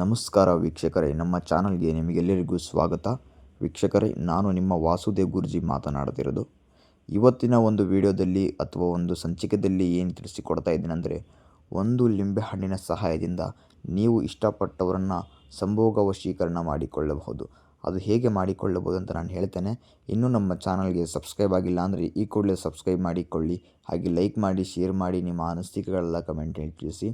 ನಮಸ್ಕಾರ ವೀಕ್ಷಕರೇ, ನಮ್ಮ ಚಾನಲ್ಗೆ ನಿಮಗೆಲ್ಲರಿಗೂ ಸ್ವಾಗತ. ವೀಕ್ಷಕರೇ, ನಾನು ನಿಮ್ಮ ವಾಸುದೇವ್ ಗುರುಜಿ ಮಾತನಾಡ್ತಿರೋದು ಇವತ್ತಿನ ಒಂದು ವಿಡಿಯೋದಲ್ಲಿ ಅಥವಾ ಒಂದು ಸಂಚಿಕೆಯಲ್ಲಿ ಏನು ತಿಳಿಸಿಕೊಡ್ತಾ ಇದ್ದೀನೆಂದರೆ ಒಂದು ಲಿಂಬೆಹಣ್ಣಿನ ಸಹಾಯದಿಂದ ನೀವು ಇಷ್ಟಪಟ್ಟವರನ್ನು ಸಂಭೋಗ ವಶೀಕರಣ ಮಾಡಿಕೊಳ್ಳಬಹುದು. ಅದು ಹೇಗೆ ಮಾಡಿಕೊಳ್ಳಬಹುದು ಅಂತ ನಾನು ಹೇಳ್ತೇನೆ. ಇನ್ನೂ ನಮ್ಮ ಚಾನಲ್ಗೆ ಸಬ್ಸ್ಕ್ರೈಬ್ ಆಗಿಲ್ಲ ಅಂದರೆ ಈ ಕೂಡಲೇ ಸಬ್ಸ್ಕ್ರೈಬ್ ಮಾಡಿಕೊಳ್ಳಿ. ಹಾಗೆ ಲೈಕ್ ಮಾಡಿ, ಶೇರ್ ಮಾಡಿ ನಿಮ್ಮ ಅನಿಸಿಕೆಗಳೆಲ್ಲ ಹೇಳಿ ತಿಳಿಸಿ.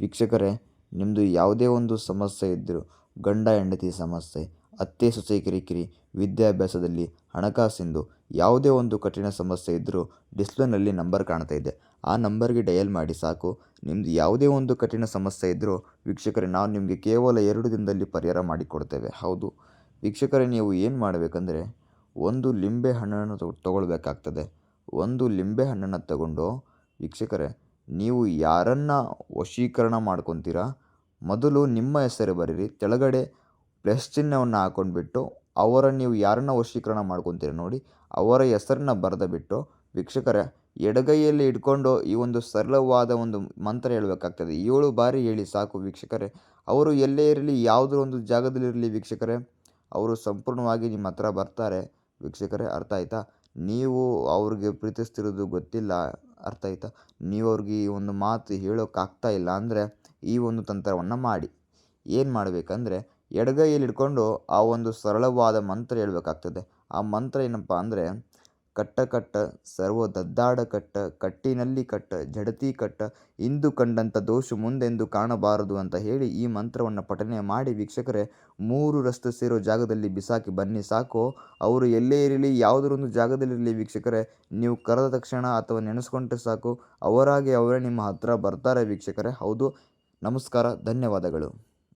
ವೀಕ್ಷಕರೇ ನಿಮ್ಮದು ಯಾವುದೇ ಒಂದು ಸಮಸ್ಯೆ ಇದ್ದರೂ ಗಂಡ ಹೆಂಡತಿ ಸಮಸ್ಯೆ, ಅತ್ತೆ ಸೊಸೆ ಕಿರಿಕಿರಿ, ವಿದ್ಯಾಭ್ಯಾಸದಲ್ಲಿ ಹಣಕಾಸಿಂದು ಯಾವುದೇ ಒಂದು ಕಠಿಣ ಸಮಸ್ಯೆ ಇದ್ದರೂ ಡಿಸ್ಪ್ಲೇನಲ್ಲಿ ನಂಬರ್ ಕಾಣ್ತಾ ಇದೆ. ಆ ನಂಬರ್ಗೆ ಡಯಲ್ ಮಾಡಿ ಸಾಕು. ನಿಮ್ಮದು ಯಾವುದೇ ಒಂದು ಕಠಿಣ ಸಮಸ್ಯೆ ಇದ್ದರೂ ವೀಕ್ಷಕರೇ, ನಾವು ನಿಮಗೆ ಕೇವಲ ಎರಡು ದಿನದಲ್ಲಿ ಪರಿಹಾರ ಮಾಡಿಕೊಡ್ತೇವೆ. ಹೌದು. ವೀಕ್ಷಕರೇ, ನೀವು ಏನು ಮಾಡಬೇಕಂದ್ರೆ ಒಂದು ಲಿಂಬೆ ಹಣ್ಣನ್ನು ತಗೊಳ್ಬೇಕಾಗ್ತದೆ. ಒಂದು ಲಿಂಬೆ ಹಣ್ಣನ್ನು ತಗೊಂಡು ವೀಕ್ಷಕರೇ, ನೀವು ಯಾರನ್ನು ವಶೀಕರಣ ಮಾಡ್ಕೊತೀರಾ ಮೊದಲು ನಿಮ್ಮ ಹೆಸರು ಬರೀರಿ, ಕೆಳಗಡೆ ಪ್ಲಸ್ ಚಿಹ್ನವನ್ನು ಹಾಕೊಂಡ್ಬಿಟ್ಟು ಅವರ ನೀವು ಯಾರನ್ನು ವಶೀಕರಣ ಮಾಡ್ಕೊತೀರ ನೋಡಿ, ಅವರ ಹೆಸರನ್ನ ಬರೆದು ಬಿಟ್ಟು ವೀಕ್ಷಕರೇ, ಎಡಗೈಯಲ್ಲಿ ಇಟ್ಕೊಂಡು ಈ ಒಂದು ಸರಳವಾದ ಒಂದು ಮಂತ್ರ ಹೇಳಬೇಕಾಗ್ತದೆ. ಏಳು ಬಾರಿ ಹೇಳಿ ಸಾಕು ವೀಕ್ಷಕರೇ. ಅವರು ಎಲ್ಲೇ ಇರಲಿ ಯಾವುದೋ ಒಂದು ಜಾಗದಲ್ಲಿರಲಿ ವೀಕ್ಷಕರೇ, ಅವರು ಸಂಪೂರ್ಣವಾಗಿ ನಿಮ್ಮ ಹತ್ರ ಬರ್ತಾರೆ. ವೀಕ್ಷಕರೇ, ಅರ್ಥ ಆಯ್ತಾ? ನೀವು ಅವ್ರಿಗೆ ಪ್ರೀತಿಸ್ತಿರೋದು ಗೊತ್ತಿಲ್ಲ. ಅರ್ಥ ಆಯಿತಾ? ನೀವು ಅವ್ರಿಗೆ ಈ ಒಂದು ಮಾತು ಹೇಳೋಕ್ಕಾಗ್ತಾ ಇಲ್ಲ ಅಂದರೆ ಈ ಒಂದು ತಂತ್ರವನ್ನು ಮಾಡಿ. ಏನು ಮಾಡಬೇಕಂದ್ರೆ ಎಡಗೈಯಲ್ಲಿ ಇಟ್ಕೊಂಡು ಆ ಒಂದು ಸರಳವಾದ ಮಂತ್ರ ಹೇಳಬೇಕಾಗ್ತದೆ. ಆ ಮಂತ್ರ ಏನಪ್ಪ ಅಂದರೆ ಕಟ್ಟ ಕಟ್ಟ, ಸರ್ವ ದದ್ದಾಡ ಕಟ್ಟ, ಕಟ್ಟಿನಲ್ಲಿ ಕಟ್ಟ, ಜಡತಿ ಕಟ್ಟ, ಇಂದು ಕಂಡಂಥ ದೋಷ ಮುಂದೆಂದು ಕಾಣಬಾರದು ಅಂತ ಹೇಳಿ ಈ ಮಂತ್ರವನ್ನು ಪಠನೆ ಮಾಡಿ ವೀಕ್ಷಕರೇ, ಮೂರು ರಸ್ತೆ ಸೇರೋ ಜಾಗದಲ್ಲಿ ಬಿಸಾಕಿ ಬನ್ನಿ ಸಾಕು. ಅವರು ಎಲ್ಲೇ ಇರಲಿ, ಯಾವುದರೊಂದು ಜಾಗದಲ್ಲಿರಲಿ ವೀಕ್ಷಕರೇ, ನೀವು ಕರೆದ ತಕ್ಷಣ ಅಥವಾ ನೆನೆಸ್ಕೊಂಡ್ರೆ ಸಾಕು, ಅವರಾಗಿ ಅವರೇ ನಿಮ್ಮ ಹತ್ರ ಬರ್ತಾರೆ ವೀಕ್ಷಕರೇ. ಹೌದು. ನಮಸ್ಕಾರ, ಧನ್ಯವಾದಗಳು.